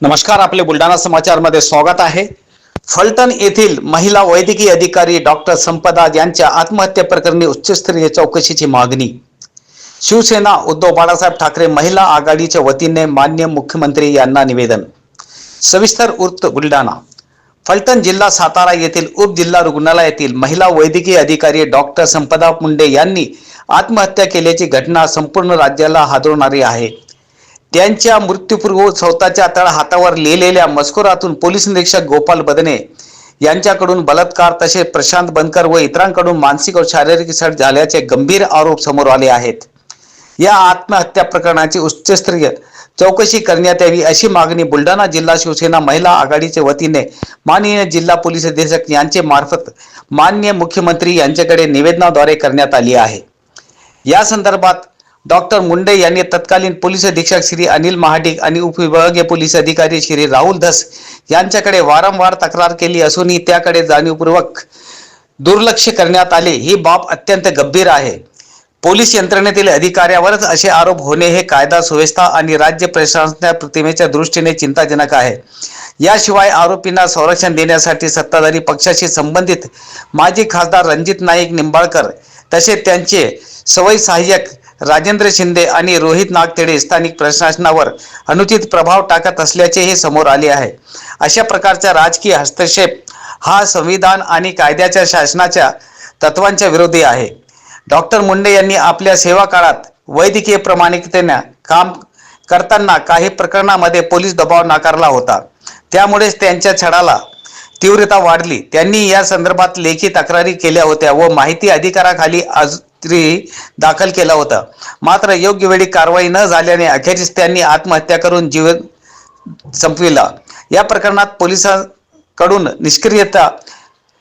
नमस्कार आपले बुलढाणा समाचारमध्ये स्वागत आहे. फलटण येथील महिला वैद्यकीय अधिकारी डॉक्टर संपदा यांच्या आत्महत्या प्रकरणी उच्चस्तरीय चौकशीची मागणी. शिवसेना उद्धव बाळासाहेब ठाकरे महिला आघाडीच्या वतीने मान्य मुख्यमंत्री यांना निवेदन. सविस्तर उर्त बुलढाणा. फलटण जिल्हा सातारा येथील उपजिल्हा रुग्णालयातील महिला वैद्यकीय अधिकारी डॉक्टर संपदा मुंडे यांनी आत्महत्या केल्याची घटना संपूर्ण राज्याला हादरवणारी आहे. त्यांच्या मृत्यूपूर्व स्वतःच्या तळ हातावर लिहिलेल्या मजकुरातून पोलीस निरीक्षक गोपाल बदने यांच्याकडून बलात्कार तसेच प्रशांत बनकर व इतरांकडून मानसिक व शारीरिक सट झाल्याचे गंभीर आरोप समोर आले आहेत. या आत्महत्या प्रकरणाची उच्चस्तरीय चौकशी करण्यात यावी अशी मागणी बुलढाणा जिल्हा शिवसेना महिला आघाडीच्या वतीने माननीय जिल्हा पोलीस अधीक्षक यांचे मार्फत मान्य मुख्यमंत्री यांच्याकडे निवेदनाद्वारे करण्यात आली आहे. या संदर्भात डॉक्टर मुंडे यांनी तत्कालीन पोलीस अधीक्षक श्री अनिल महाडिक आणि उपविभागीय पोलीस अधिकारी श्री राहुल धस यांच्याकडे वारंवार तक्रार केली असूनही त्याकडे जाणीवपूर्वक दुर्लक्ष करण्यात आले. ही बाब अत्यंत गंभीर आहे. पोलीस यंत्रणेतील अधिकाऱ्यावरच असे आरोप होणे हे कायदा सुव्यवस्था आणि राज्य प्रशासनाच्या प्रतिमेच्या दृष्टीने चिंताजनक आहे. याशिवाय आरोपींना संरक्षण देण्यासाठी सत्ताधारी पक्षाशी संबंधित माजी खासदार रणजित नाईक निंबाळकर तसेच त्यांचे सवय सहाय्यक राजेंद्र शिंदे आणि रोहित नागतेडे स्थानिक प्रशासनावर अनुचित प्रभाव टाकत असल्याचे हे समोर आले आहे. अशा प्रकारचा राजकीय हस्तक्षेप हा संविधान आणि कायद्याच्या शासनाच्या तत्वांच्या विरोधी आहे. डॉक्टर मुंडे यांनी आपल्या सेवा काळात वैद्यकीय प्रामाणिकतेने काम करताना काही प्रकरणामध्ये पोलीस दबाव नाकारला होता. त्यामुळेच त्यांच्या छळाला तीव्रता वाढली. त्यांनी या संदर्भात लेखी तक्रारी केल्या होत्या व माहिती अधिकाराखाली अर्जी दाखल केला होता. मात्र योग्य वेळी कारवाई न झाल्याने अखेरीस त्यांनी आत्महत्या करून जीवन संपविला. या प्रकरणात पोलिसांकडून निष्क्रियता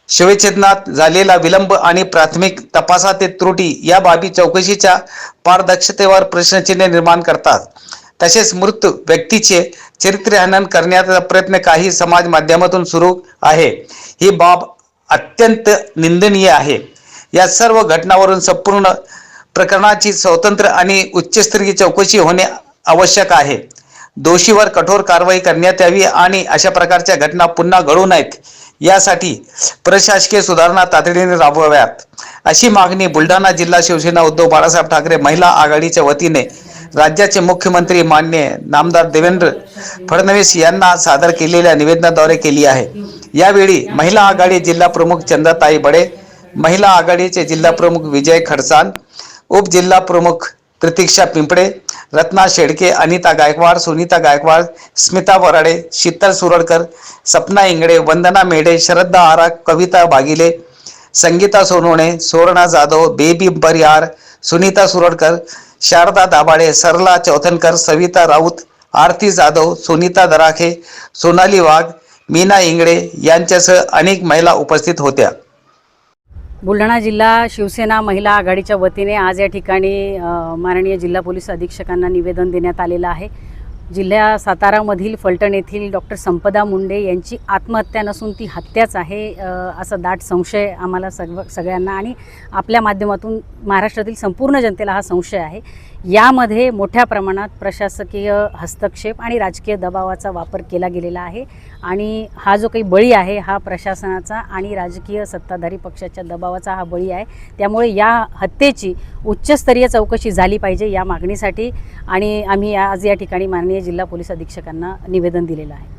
शवछेदनात झालेला विलंब आणि प्राथमिक तपासातील त्रुटी या बाबी चौकशीच्या पारदर्शतेवर प्रश्नचिन्ह निर्माण करतात. तसेच मृत व्यक्तीचे चरित्रहनन करण्याचा प्रयत्न काही समाज माध्यमातून सुरू आहे. ही बाब अत्यंत निंदनीय आहे. या सर्व घटनावरून संपूर्ण प्रकरणाची स्वतंत्र आणि उच्चस्तरीय चौकशी होणे आवश्यक आहे. दोषीवर कठोर कारवाई करण्यात यावी आणि अशा प्रकारच्या घटना पुन्हा घडू नयेत यासाठी प्रशासकीय सुधारणा तातडीने राबवाव्यात. अशी मागणी बुलढाणा जिल्हा शिवसेना उद्धव बाळासाहेब ठाकरे महिला आघाडीच्या वतीने राज्याचे मुख्यमंत्री मान्य नामदार देवेंद्र फडणवीस यांना सादर केलेल्या निवेदनाद्वारे केली आहे. यावेळी महिला आघाडी जिल्हा प्रमुख चंद्रताई बडे महिला आघाडीचे जिल्हा प्रमुख विजय खडसान उपजिल्हा प्रमुख प्रतीक्षा पिंपळे रत्ना शेडके अनिता गायकवाड सुनीता गायकवाड स्मिता वराडे शीतल सुरडकर सपना इंगडे वंदना मेढे श्रद्धा आरा कविता बागिले संगीता सोनवणे सुवर्णा जाधव बेबी बरियार सुनीता सुरडकर शारदा दाभाडे सरला चौथनकर सविता राऊत आरती जाधव सुनीता दराखे सोनाली वाघ मीना इंगळे यांच्यासह अनेक महिला उपस्थित होत्या. बुलढाणा जिल्हा शिवसेना महिला आघाडीच्या वतीने आज या ठिकाणी माननीय जिल्हा पोलीस अधीक्षकांना निवेदन देण्यात आलेलं आहे. जिल्ह्या सातारामधील फलटण येथील डॉक्टर संपदा मुंडे यांची आत्महत्या नसून ती हत्याच आहे असा दाट संशय आम्हाला सगळ सगळ्यांना आणि आपल्या माध्यमातून महाराष्ट्रातील संपूर्ण जनतेला हा संशय आहे. यामध्ये मोठ्या प्रमाणात प्रशासकीय हस्तक्षेप आणि राजकीय दबावाचा वापर केला गेलेला आहे आणि हा जो काही बळी आहे हा प्रशासनाचा आणि राजकीय सत्ताधारी पक्षाच्या दबावाचा हा बळी आहे. त्यामुळे या हत्येची उच्चस्तरीय चौकशी झाली पाहिजे या मागणीसाठी आणि आम्ही आज या ठिकाणी माननीय जिल्हा पोलीस अधीक्षकांना निवेदन दिलेलं आहे.